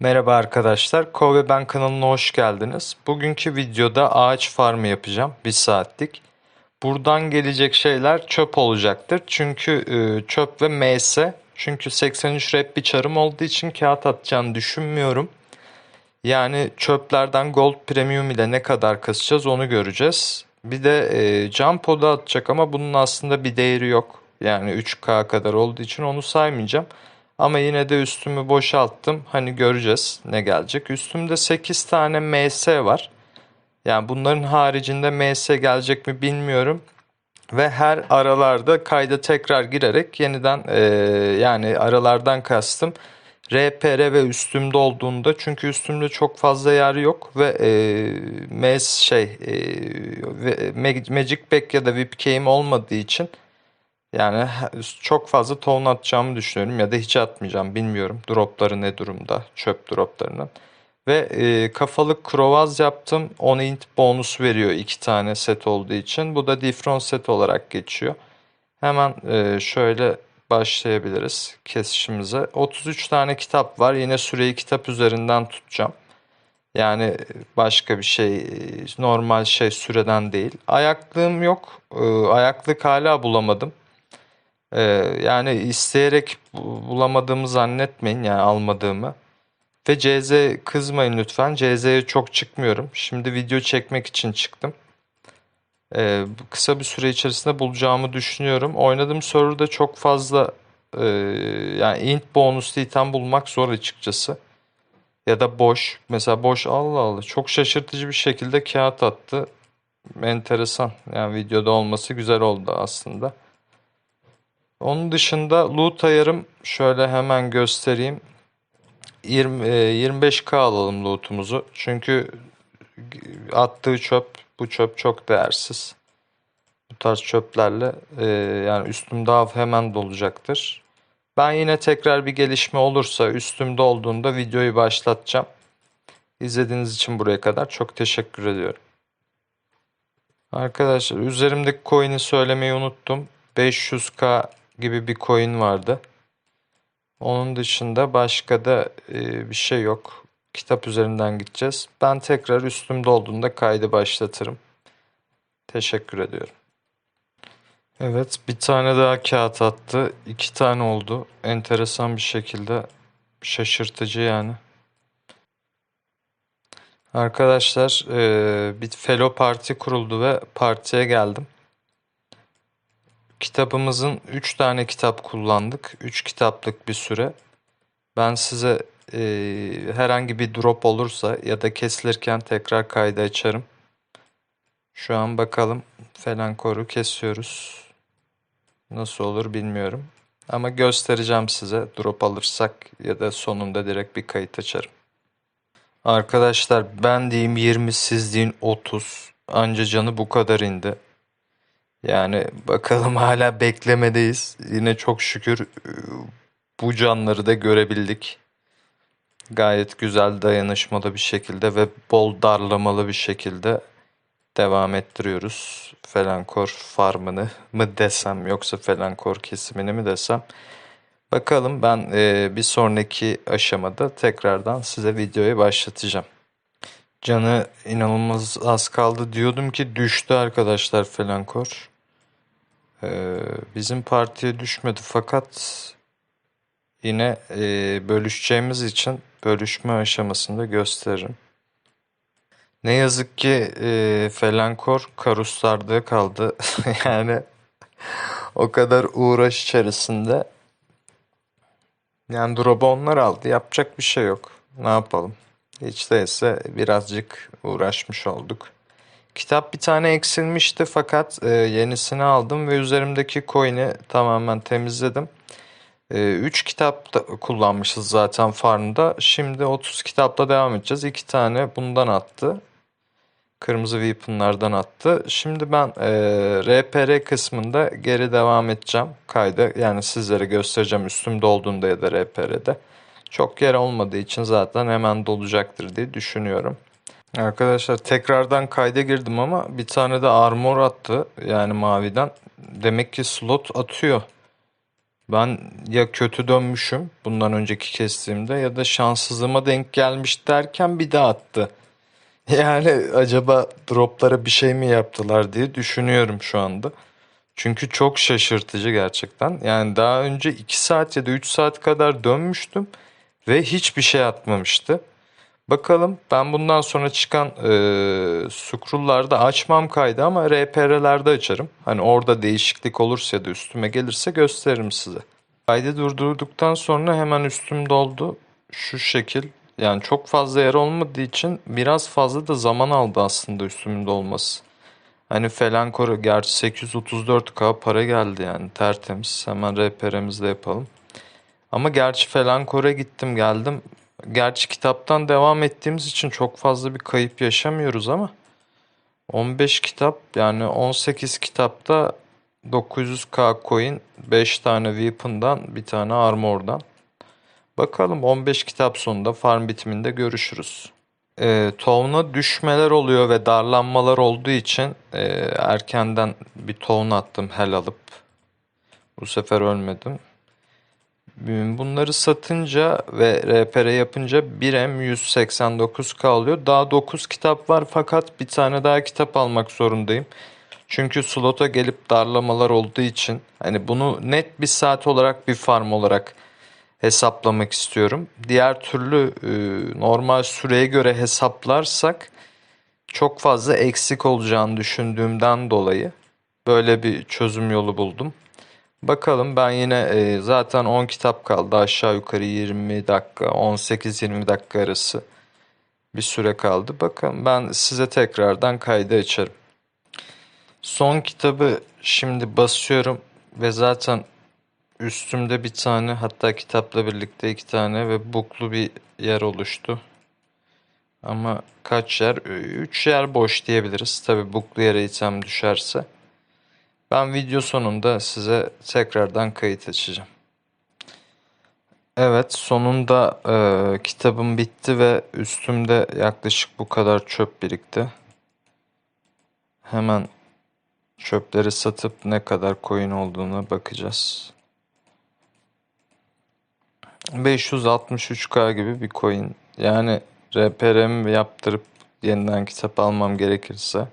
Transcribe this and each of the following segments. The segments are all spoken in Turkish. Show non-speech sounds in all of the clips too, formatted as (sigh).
Merhaba arkadaşlar, Kove Ben kanalına hoş geldiniz. Bugünkü videoda ağaç farmı yapacağım, bir saatlik. Buradan gelecek şeyler çöp olacaktır. Çünkü e, çöp ve MS. Çünkü 83 rep bir çarım olduğu için kağıt atacağını düşünmüyorum. Yani çöplerden Gold Premium ile ne kadar kasacağız onu göreceğiz. Bir de e, Jump Pod'u atacak ama bunun aslında bir değeri yok. Yani 3K kadar olduğu için onu saymayacağım. Ama yine de üstümü boşalttım. Hani göreceğiz ne gelecek. Üstümde 8 tane MS var. Yani bunların haricinde MS gelecek mi bilmiyorum. Ve her aralarda kayda tekrar girerek yeniden e, yani aralardan kastım RPR ve üstümde olduğunda çünkü üstümde çok fazla yer yok ve e, mes şey e, Magic Pack ya da VIP Key'im olmadığı için yani çok fazla ton atacağımı düşünüyorum ya da hiç atmayacağım bilmiyorum. Dropları ne durumda çöp droplarının. Ve e, kafalık krovaz yaptım. 10 int bonus veriyor iki tane set olduğu için. Bu da different set olarak geçiyor. Hemen e, şöyle başlayabiliriz kesişimize. 33 tane kitap var. Yine süreyi kitap üzerinden tutacağım. Yani başka bir şey normal şey süreden değil. Ayaklığım yok. E, ayaklık hala bulamadım. Ee, yani isteyerek bulamadığımı zannetmeyin yani almadığımı. Ve CZ kızmayın lütfen. CZ'ye çok çıkmıyorum. Şimdi video çekmek için çıktım. Ee, kısa bir süre içerisinde bulacağımı düşünüyorum. Oynadığım serverda çok fazla e, yani int bonuslu item bulmak zor açıkçası. Ya da boş. Mesela boş Allah Allah çok şaşırtıcı bir şekilde kağıt attı. Enteresan. Yani videoda olması güzel oldu aslında. Onun dışında loot ayarım şöyle hemen göstereyim. 20, 25k e, alalım lootumuzu. Çünkü attığı çöp bu çöp çok değersiz. Bu tarz çöplerle e, yani üstüm daha hemen dolacaktır. Ben yine tekrar bir gelişme olursa üstümde olduğunda videoyu başlatacağım. İzlediğiniz için buraya kadar çok teşekkür ediyorum. Arkadaşlar üzerimdeki coin'i söylemeyi unuttum. 500k gibi bir coin vardı. Onun dışında başka da e, bir şey yok. Kitap üzerinden gideceğiz. Ben tekrar üstümde olduğunda kaydı başlatırım. Teşekkür ediyorum. Evet bir tane daha kağıt attı. İki tane oldu. Enteresan bir şekilde şaşırtıcı yani. Arkadaşlar e, bir fellow parti kuruldu ve partiye geldim. Kitabımızın 3 tane kitap kullandık. 3 kitaplık bir süre. Ben size e, herhangi bir drop olursa ya da kesilirken tekrar kaydı açarım. Şu an bakalım falan koru kesiyoruz. Nasıl olur bilmiyorum. Ama göstereceğim size drop alırsak ya da sonunda direkt bir kayıt açarım. Arkadaşlar ben diyeyim 20 siz deyin 30. Anca canı bu kadar indi. Yani bakalım (laughs) hala beklemedeyiz. Yine çok şükür e, bu canları da görebildik. Gayet güzel dayanışmalı bir şekilde ve bol darlamalı bir şekilde devam ettiriyoruz. Felankor farmını mı desem yoksa Felankor kesimini mi desem. Bakalım ben e, bir sonraki aşamada tekrardan size videoyu başlatacağım. Canı inanılmaz az kaldı diyordum ki düştü arkadaşlar Felankor. Ee, bizim partiye düşmedi fakat yine e, bölüşeceğimiz için bölüşme aşamasında gösteririm. Ne yazık ki e, Felankor karuslarda kaldı. (laughs) yani o kadar uğraş içerisinde. Yani drop'u onlar aldı. Yapacak bir şey yok. Ne yapalım? Hiç değilse birazcık uğraşmış olduk. Kitap bir tane eksilmişti fakat e, yenisini aldım ve üzerimdeki coin'i tamamen temizledim. 3 e, kitap da kullanmışız zaten farmda. Şimdi 30 kitapla devam edeceğiz. 2 tane bundan attı. Kırmızı weapon'lardan attı. Şimdi ben e, RPR kısmında geri devam edeceğim kayda. Yani sizlere göstereceğim üstümde olduğunda ya da RPR'de. Çok yer olmadığı için zaten hemen dolacaktır diye düşünüyorum. Arkadaşlar tekrardan kayda girdim ama bir tane de armor attı yani maviden. Demek ki slot atıyor. Ben ya kötü dönmüşüm bundan önceki kestiğimde ya da şanssızlığıma denk gelmiş derken bir daha attı. (laughs) Yani acaba droplara bir şey mi yaptılar diye düşünüyorum şu anda. Çünkü çok şaşırtıcı gerçekten. Yani daha önce 2 saat ya da 3 saat kadar dönmüştüm ve hiçbir şey atmamıştı. Bakalım ben bundan sonra çıkan e, scroll'larda açmam kaydı ama RPR'lerde açarım. Hani orada değişiklik olursa ya da üstüme gelirse gösteririm size. Kaydı durdurduktan sonra hemen üstüm doldu. Şu şekil. Yani çok fazla yer olmadığı için biraz fazla da zaman aldı aslında üstümün dolması. Hani Felankor'a gerçi 834k para geldi yani tertemiz. Hemen RPR'imizi de yapalım. Ama gerçi Felankor'a gittim geldim. Gerçi kitaptan devam ettiğimiz için çok fazla bir kayıp yaşamıyoruz ama 15 kitap yani 18 kitapta 900k coin 5 tane weapon'dan bir tane armor'dan. Bakalım 15 kitap sonunda farm bitiminde görüşürüz. E, town'a düşmeler oluyor ve darlanmalar olduğu için e, erkenden bir town attım hel alıp. Bu sefer ölmedim. Bunları satınca ve RPR yapınca 1M 189K oluyor. Daha 9 kitap var fakat bir tane daha kitap almak zorundayım. Çünkü slota gelip darlamalar olduğu için hani bunu net bir saat olarak bir farm olarak hesaplamak istiyorum. Diğer türlü e, normal süreye göre hesaplarsak çok fazla eksik olacağını düşündüğümden dolayı böyle bir çözüm yolu buldum. Bakalım ben yine e, zaten 10 kitap kaldı aşağı yukarı 20 dakika 18-20 dakika arası bir süre kaldı. Bakın ben size tekrardan kaydı açarım. Son kitabı şimdi basıyorum ve zaten üstümde bir tane hatta kitapla birlikte iki tane ve buklu bir yer oluştu. Ama kaç yer? Üç yer boş diyebiliriz. Tabi buklu yere item düşerse. Ben video sonunda size tekrardan kayıt açacağım. Evet sonunda e, kitabım bitti ve üstümde yaklaşık bu kadar çöp birikti. Hemen çöpleri satıp ne kadar coin olduğuna bakacağız. 563k gibi bir coin. Yani RPR'mi yaptırıp yeniden kitap almam gerekirse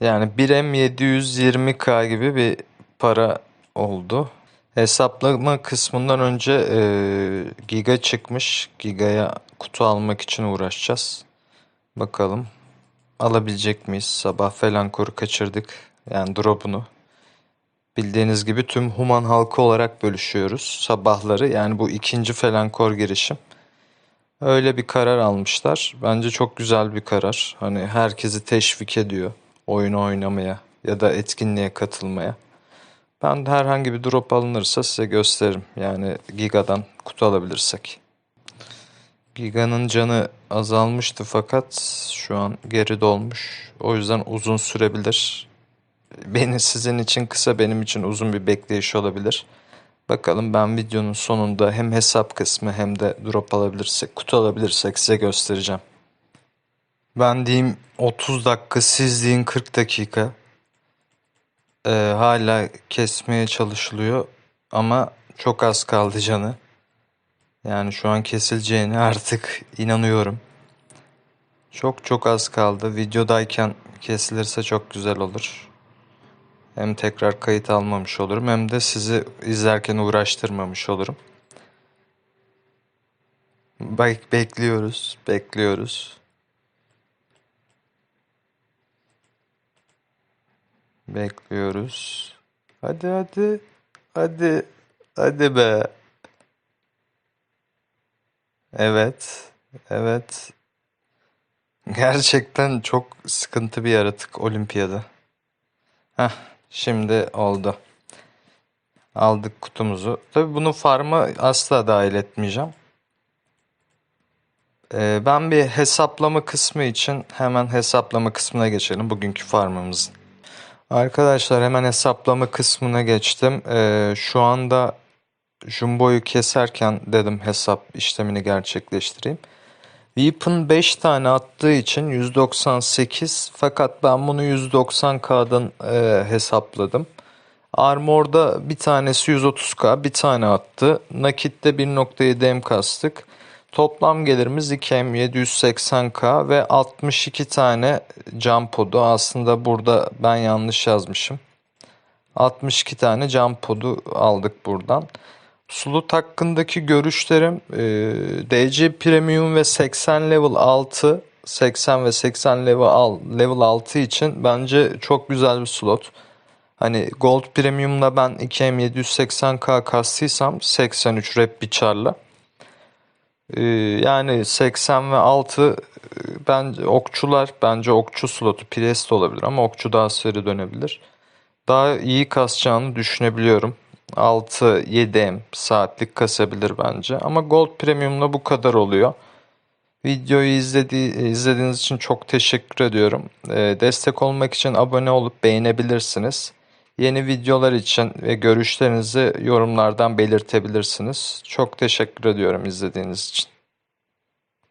Yani 1M 720K gibi bir para oldu. Hesaplama kısmından önce e, Giga çıkmış. Giga'ya kutu almak için uğraşacağız. Bakalım alabilecek miyiz? Sabah falan koru kaçırdık. Yani drop'unu. Bildiğiniz gibi tüm human halkı olarak bölüşüyoruz sabahları. Yani bu ikinci felankor girişim. Öyle bir karar almışlar. Bence çok güzel bir karar. Hani herkesi teşvik ediyor oyunu oynamaya ya da etkinliğe katılmaya. Ben de herhangi bir drop alınırsa size gösteririm. Yani Giga'dan kutu alabilirsek. Giga'nın canı azalmıştı fakat şu an geri dolmuş. O yüzden uzun sürebilir. Beni sizin için kısa benim için uzun bir bekleyiş olabilir. Bakalım ben videonun sonunda hem hesap kısmı hem de drop alabilirsek, kutu alabilirsek size göstereceğim. Ben diyeyim 30 dakika, siz deyin 40 dakika. Ee, hala kesmeye çalışılıyor ama çok az kaldı canı. Yani şu an kesileceğine artık inanıyorum. Çok çok az kaldı. Videodayken kesilirse çok güzel olur. Hem tekrar kayıt almamış olurum hem de sizi izlerken uğraştırmamış olurum. Bek bekliyoruz, bekliyoruz. Bekliyoruz. Hadi hadi. Hadi. Hadi be. Evet. Evet. Gerçekten çok sıkıntı bir yaratık olimpiyada. Heh, şimdi oldu. Aldık kutumuzu. Tabi bunu farma asla dahil etmeyeceğim. Ee, ben bir hesaplama kısmı için hemen hesaplama kısmına geçelim bugünkü farmımızın. Arkadaşlar hemen hesaplama kısmına geçtim. Ee, şu anda Jumbo'yu keserken dedim hesap işlemini gerçekleştireyim. Weapon 5 tane attığı için 198 fakat ben bunu 190k'dan e, hesapladım. Armor'da bir tanesi 130k bir tane attı. Nakit'te 1.7M kastık. Toplam gelirimiz 2M 780k ve 62 tane cam podu. Aslında burada ben yanlış yazmışım. 62 tane cam podu aldık buradan. Slot hakkındaki görüşlerim e, DC Premium ve 80 level 6 80 ve 80 level, level 6 için bence çok güzel bir slot. Hani Gold Premium'la ben 2M 780K kastıysam 83 rep. Ee, yani 80 ve 6 e, bence okçular bence okçu slotu Priest olabilir ama okçu daha seri dönebilir. Daha iyi kasacağını düşünebiliyorum. 6-7M saatlik kasabilir bence. Ama Gold Premium'la bu kadar oluyor. Videoyu izledi, izlediğiniz için çok teşekkür ediyorum. Ee, destek olmak için abone olup beğenebilirsiniz. Yeni videolar için ve görüşlerinizi yorumlardan belirtebilirsiniz. Çok teşekkür ediyorum izlediğiniz için.